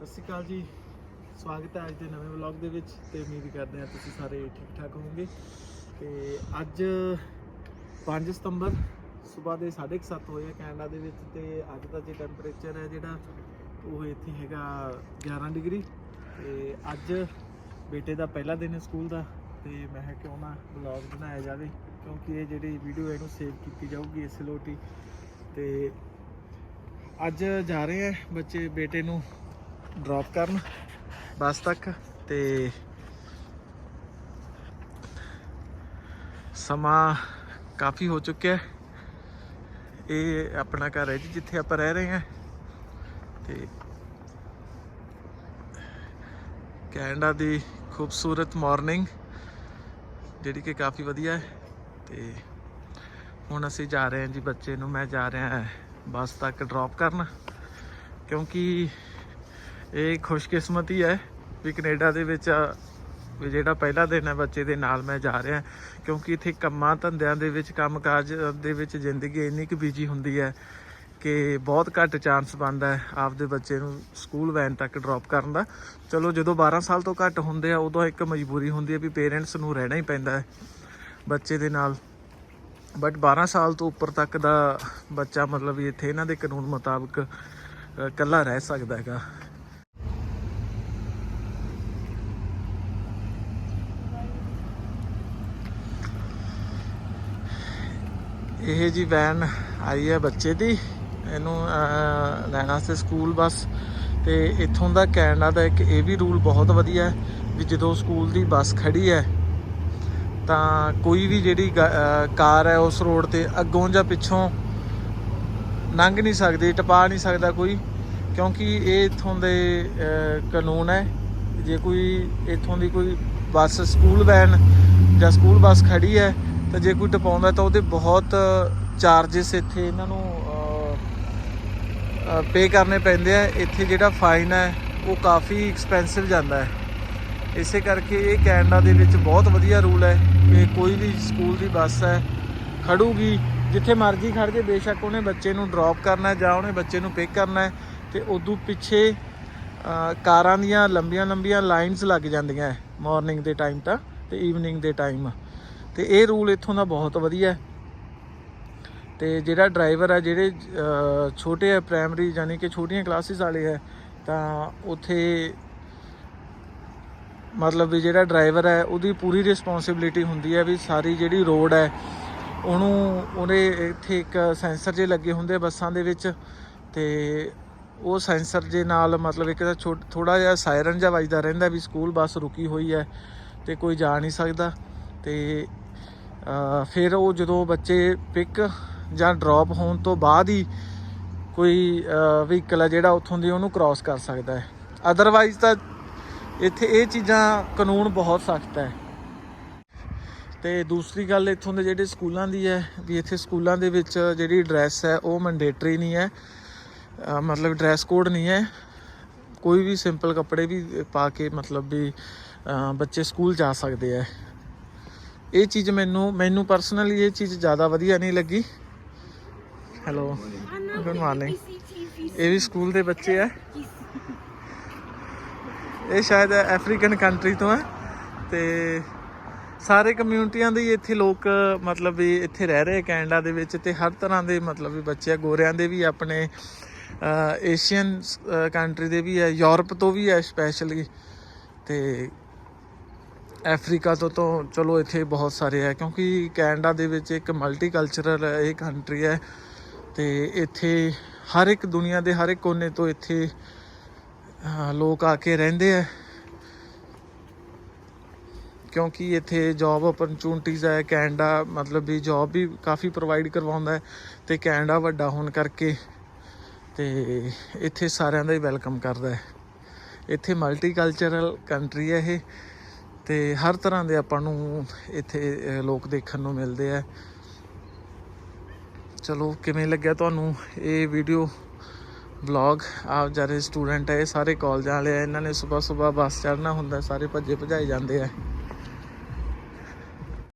ਸਤਿ ਸ਼੍ਰੀ ਅਕਾਲ ਜੀ। ਸਵਾਗਤ ਹੈ ਅੱਜ ਦੇ ਨਵੇਂ ਵਲੌਗ ਦੇ ਵਿੱਚ ਤੇ ਉਮੀਦ ਕਰਦੇ ਹਾਂ ਤੁਸੀਂ ਸਾਰੇ ਠੀਕ ਠਾਕ ਹੋਵੋਗੇ। ਤੇ ਅੱਜ 5 ਸਤੰਬਰ, ਸਵੇਰ ਦੇ 7:30 ਹੋਏ ਆ ਕੈਨੇਡਾ ਦੇ ਵਿੱਚ ਤੇ ਅੱਜ ਦਾ ਜੇ ਟੈਂਪਰੇਚਰ ਹੈ ਜਿਹੜਾ, ਉਹ ਇੱਥੇ ਹੈਗਾ 11 ਡਿਗਰੀ। ਤੇ ਅੱਜ ਬੇਟੇ ਦਾ ਪਹਿਲਾ ਦਿਨ ਹੈ ਸਕੂਲ ਦਾ ਤੇ ਮੈਂ ਕਿਹਾ ਕਿਉਂ ਨਾ ਵਲੌਗ ਬਣਾਇਆ ਜਾਵੇ, ਕਿਉਂਕਿ ਇਹ ਜਿਹੜੀ ਵੀਡੀਓ ਇਹਨੂੰ ਸੇਵ ਕੀਤੀ ਜਾਊਗੀ ਇਸ ਲੋਟੀ ਤੇ ਅੱਜ ਜਾ ਰਹੇ ਆ ਬੱਚੇ ਬੇਟੇ ਨੂੰ ਡ੍ਰੌਪ ਕਰਨ, ਬੱਸ ਤੱਕ ਤੇ ਸਮਾਂ ਕਾਫੀ ਹੋ ਚੁੱਕਿਆ ਹੈ। ਇਹ ਆਪਣਾ ਘਰ ਹੈ ਜੀ, ਜਿੱਥੇ ਆਪਾਂ ਰਹਿ ਰਹੇ ਹਾਂ। ਤੇ ਕੈਨੇਡਾ ਦੀ ਖੂਬਸੂਰਤ ਮਾਰਨਿੰਗ ਜਿਹੜੀ ਕਿ ਕਾਫੀ ਵਧੀਆ ਹੈ। ਤੇ ਹੁਣ ਅਸੀਂ ਜਾ ਰਹੇ ਹਾਂ ਜੀ ਬੱਚੇ ਨੂੰ, ਮੈਂ ਜਾ ਰਿਹਾ ਬੱਸ ਤੱਕ ਡ੍ਰੌਪ ਕਰਨ, ਕਿਉਂਕਿ ਇਹ ਖੁਸ਼ਕਿਸਮਤੀ ਹੈ ਵੀ ਕੈਨੇਡਾ ਦੇ ਵਿੱਚ ਵੀ ਜਿਹੜਾ ਪਹਿਲਾ ਦਿਨ ਹੈ ਬੱਚੇ ਦੇ ਨਾਲ ਮੈਂ ਜਾ ਰਿਹਾ, ਕਿਉਂਕਿ ਇੱਥੇ ਕੰਮਾਂ ਧੰਦਿਆਂ ਦੇ ਵਿੱਚ, ਕੰਮਕਾਜ ਦੇ ਵਿੱਚ ਜ਼ਿੰਦਗੀ ਇੰਨੀ ਕੁ ਬਿਜ਼ੀ ਹੁੰਦੀ ਹੈ ਕਿ ਬਹੁਤ ਘੱਟ ਚਾਂਸ ਬਣਦਾ ਹੈ ਆਪਦੇ ਬੱਚੇ ਨੂੰ ਸਕੂਲ ਵੈਨ ਤੱਕ ਡ੍ਰੌਪ ਕਰਨ ਦਾ। ਚਲੋ ਜਦੋਂ 12 ਸਾਲ ਤੋਂ ਘੱਟ ਹੁੰਦੇ ਆ, ਉਦੋਂ ਇੱਕ ਮਜਬੂਰੀ ਹੁੰਦੀ ਹੈ ਵੀ ਪੇਰੈਂਟਸ ਨੂੰ ਰਹਿਣਾ ਹੀ ਪੈਂਦਾ ਹੈ ਬੱਚੇ ਦੇ ਨਾਲ। ਬਟ 12 ਸਾਲ ਤੋਂ ਉੱਪਰ ਤੱਕ ਦਾ ਬੱਚਾ ਮਤਲਬ ਇੱਥੇ ਇਹਨਾਂ ਦੇ ਕਾਨੂੰਨ ਮੁਤਾਬਕ ਇਕੱਲਾ ਰਹਿ ਸਕਦਾ ਹੈਗਾ। ਇਹ ਜੀ ਵੈਨ ਆਈ ਹੈ ਬੱਚੇ ਦੀ। ਇਹਨੂੰ ਅ, ਲੈਣ ਵਾਸਤੇ ਸਕੂਲ ਬੱਸ। ਤੇ ਇੱਥੋਂ ਦਾ ਕੈਨੇਡਾ ਦਾ ਇੱਕ ਇਹ ਵੀ ਰੂਲ ਬਹੁਤ ਵਧੀਆ ਹੈ ਵੀ ਜਦੋਂ ਸਕੂਲ ਦੀ ਬੱਸ ਖੜੀ ਹੈ ਤਾਂ ਕੋਈ ਵੀ ਜਿਹੜੀ ਗਾ- ਕਾਰ ਹੈ ਉਸ ਰੋਡ ਤੇ ਅੱਗੋਂ ਜਾਂ ਪਿੱਛੋਂ ਲੰਘ ਨਹੀਂ ਸਕਦੀ ਟਪਾ ਨਹੀਂ ਸਕਦਾ ਕੋਈ। ਕਿਉਂਕਿ ਇਹ ਇੱਥੋਂ ਦੇ ਕਾਨੂੰਨ ਹੈ। ਜੇ ਕੋਈ ਇੱਥੋਂ ਦੀ ਕੋਈ ਬੱਸ ਸਕੂਲ ਵੈਨ ਜਾਂ ਸਕੂਲ ਬੱਸ ਖੜੀ ਹੈ ਤਾਂ ਜੇ ਕੋਈ ਟਪਾਉਂਦਾ ਤਾਂ ਉਹਦੇ ਬਹੁਤ ਚਾਰजेस ਇੱਥੇ ਇਹਨਾਂ ਨੂੰ ਪੇ ਕਰਨੇ ਪੈਂਦੇ ਆ। ਇੱਥੇ ਜਿਹੜਾ ਫਾਈਨ ਹੈ, ਉਹ ਕਾਫੀ ਐਕਸਪੈਂਸਿਵ ਜਾਂਦਾ ਹੈ। ਇਸੇ ਕਰਕੇ ਇਹ ਕੈਨੇਡਾ ਦੇ ਵਿੱਚ ਬਹੁਤ ਵਧੀਆ ਰੂਲ ਹੈ ਕਿ ਕੋਈ ਵੀ ਸਕੂਲ ਦੀ ਬੱਸ ਹੈ, ਖੜੂਗੀ। ਜਿੱਥੇ ਮਰਜ਼ੀ ਖੜ ਜੇ ਬੇਸ਼ੱਕ ਉਹਨੇ ਬੱਚੇ ਨੂੰ ਡ੍ਰੌਪ ਕਰਨਾ ਜਾਂ ਉਹਨੇ ਬੱਚੇ ਨੂੰ ਪਿਕ ਕਰਨਾ ਹੈ, ਤੇ ਉਦੋਂ ਪਿੱਛੇ ਕਾਰਾਂ ਦੀਆਂ ਲੰਬੀਆਂ ਲੰਬੀਆਂ ਲਾਈਨਸ ਲੱਗ ਜਾਂਦੀਆਂ ਮਾਰਨਿੰਗ ਦੇ ਟਾਈਮ ਤਾਂ ਤੇ ਈਵਨਿੰਗ ਦੇ ਟਾਈਮ ਤੇ ਇਹ ਰੂਲ ਇੱਥੋਂ ਦਾ ਬਹੁਤ ਵਧੀਆ ਹੈ। ਤੇ ਜਿਹੜਾ ਡਰਾਈਵਰ ਹੈ ਜਿਹੜੇ ਛੋਟੇ ਹੈ ਪ੍ਰਾਇਮਰੀ ਯਾਨੀ ਕਿ ਛੋਟੀਆਂ ਕਲਾਸਿਸ ਵਾਲੇ ਹੈ ਤਾਂ ਉਥੇ ਮਤਲਬ ਵੀ ਜਿਹੜਾ ਡਰਾਈਵਰ ਹੈ ਉਹਦੀ ਪੂਰੀ ਰਿਸਪੌਂਸਿਬਿਲਿਟੀ ਹੁੰਦੀ ਹੈ ਵੀ ਸਾਰੀ ਜਿਹੜੀ ਰੋਡ ਹੈ ਉਹਨੂੰ, ਉਹਦੇ ਇੱਥੇ ਇੱਕ ਸੈਂਸਰ ਜੇ ਲੱਗੇ ਹੁੰਦੇ ਬੱਸਾਂ ਦੇ ਵਿੱਚ, ਤੇ ਉਹ ਸੈਂਸਰ ਜੇ ਨਾਲ ਮਤਲਬ ਇੱਕ ਤਾਂ ਥੋੜਾ ਜਿਹਾ ਸਾਇਰਨ ਜਿਹਾ ਵੱਜਦਾ ਰਹਿੰਦਾ ਵੀ ਸਕੂਲ ਬੱਸ ਰੁਕੀ ਹੋਈ ਹੈ ਤੇ ਕੋਈ ਜਾ ਨਹੀਂ ਸਕਦਾ, ਤੇ ਫਿਰ ਉਹ ਜਦੋਂ ਬੱਚੇ ਪਿਕ ਜਾਂ ਡ੍ਰੌਪ ਹੋਣ ਤੋਂ ਬਾਅਦ ਹੀ ਕੋਈ ਵਹੀਕਲ ਹੈ ਜਿਹੜਾ ਉੱਥੋਂ ਦੀ ਉਹਨੂੰ ਕ੍ਰਾਸ ਕਰ ਸਕਦਾ ਹੈ। ਅਦਰਵਾਈਜ਼ ਤਾਂ ਇੱਥੇ ਇਹ ਚੀਜ਼ਾਂ ਕਾਨੂੰਨ ਬਹੁਤ ਸਖਤ ਹੈ। ਤੇ ਦੂਸਰੀ ਗੱਲ ਇੱਥੋਂ ਦੇ ਜਿਹੜੇ ਸਕੂਲਾਂ ਦੀ ਹੈ ਵੀ ਇੱਥੇ ਸਕੂਲਾਂ ਦੇ ਵਿੱਚ ਜਿਹੜੀ ਡਰੈਸ ਹੈ ਉਹ ਮੈਂਡੇਟਰੀ ਨਹੀਂ ਹੈ। ਮਤਲਬ ਡਰੈਸ ਕੋਡ ਨਹੀਂ ਹੈ। ਕੋਈ ਵੀ ਸਿੰਪਲ ਕੱਪੜੇ ਵੀ ਪਾ ਕੇ ਮਤਲਬ ਵੀ ਬੱਚੇ ਸਕੂਲ ਜਾ ਸਕਦੇ ਆ ਇਹ ਚੀਜ਼ ਮੈਨੂੰ ਮੈਨੂੰ ਪਰਸਨਲੀ ਇਹ ਚੀਜ਼ ਜ਼ਿਆਦਾ ਵਧੀਆ ਨਹੀਂ ਲੱਗੀ। ਹੈਲੋ ਗੁੱਡ ਮਾਰਨਿੰਗ ਇਹ ਵੀ ਸਕੂਲ ਦੇ ਬੱਚੇ ਆ। ਇਹ ਸ਼ਾਇਦ ਅਫਰੀਕਨ ਕੰਟਰੀ ਤੋਂ ਹੈ ਤੇ ਸਾਰੇ ਕਮਿਊਨਿਟੀਆਂ ਦੇ ਹੀ ਇੱਥੇ ਲੋਕ, ਮਤਲਬ ਵੀ ਇੱਥੇ ਰਹਿ ਰਹੇ ਕੈਨੇਡਾ ਦੇ ਵਿੱਚ ਤੇ ਹਰ ਤਰ੍ਹਾਂ ਦੇ ਮਤਲਬ ਵੀ ਬੱਚੇ ਆ। ਗੋਰਿਆਂ ਦੇ ਵੀ ਆਪਣੇ ਏਸ਼ੀਅਨ ਕੰਟਰੀ ਦੇ ਵੀ ਹੈ ਯੂਰਪ ਤੋਂ ਵੀ ਹੈ ਸਪੈਸ਼ਲੀ ਤੇ ਅਫਰੀਕਾ ਤੋਂ ਤੋਂ ਚਲੋ ਇੱਥੇ ਬਹੁਤ ਸਾਰੇ ਹੈ, ਕਿਉਂਕਿ ਕੈਨੇਡਾ ਦੇ ਵਿੱਚ ਇੱਕ ਮਲਟੀਕਲਚਰਲ ਇਹ ਕੰਟਰੀ ਹੈ ਤੇ ਇੱਥੇ ਹਰ ਇੱਕ ਦੁਨੀਆ ਦੇ ਹਰ ਇੱਕ ਕੋਨੇ ਤੋਂ ਇੱਥੇ ਲੋਕ ਆ ਕੇ ਰਹਿੰਦੇ ਆ ਕਿਉਂਕਿ ਇੱਥੇ ਜੌਬ ਓਪਰਚੁਨਿਟੀਜ਼ ਹੈ, ਕੈਨੇਡਾ ਮਤਲਬ ਵੀ ਜੌਬ ਵੀ ਕਾਫੀ ਪ੍ਰੋਵਾਈਡ ਕਰਵਾਉਂਦਾ ਹੈ ਤੇ ਕੈਨੇਡਾ ਵੱਡਾ ਹੋਣ ਕਰਕੇ ਤੇ ਇੱਥੇ ਸਾਰਿਆਂ ਦਾ ਹੀ ਵੈਲਕਮ ਕਰਦਾ ਹੈ। ਇੱਥੇ ਮਲਟੀਕਲਚਰਲ ਕੰਟਰੀ ਹੈ ਇਹ। ਤੇ ਹਰ ਤਰ੍ਹਾਂ ਦੇ ਆਪਾਂ ਨੂੰ ਇੱਥੇ ਲੋਕ ਦੇਖਣ ਨੂੰ ਮਿਲਦੇ ਆ। ਚਲੋ, ਕਿਵੇਂ ਲੱਗਿਆ ਤੁਹਾਨੂੰ ਇਹ ਵੀਡੀਓ ਵਲੌਗ ਆਪ ਜਿਹੜੇ ਸਟੂਡੈਂਟ ਹੈ ਇਹ ਸਾਰੇ ਕਾਲਜਾਂ ਵਾਲੇ ਆ, ਇਹਨਾਂ ਨੇ ਸਵੇਰ ਸਵੇਰ ਬੱਸ ਚੜ੍ਹਨਾ ਹੁੰਦਾ, ਸਾਰੇ ਭੱਜੇ ਭਜਾਏ ਜਾਂਦੇ ਆ।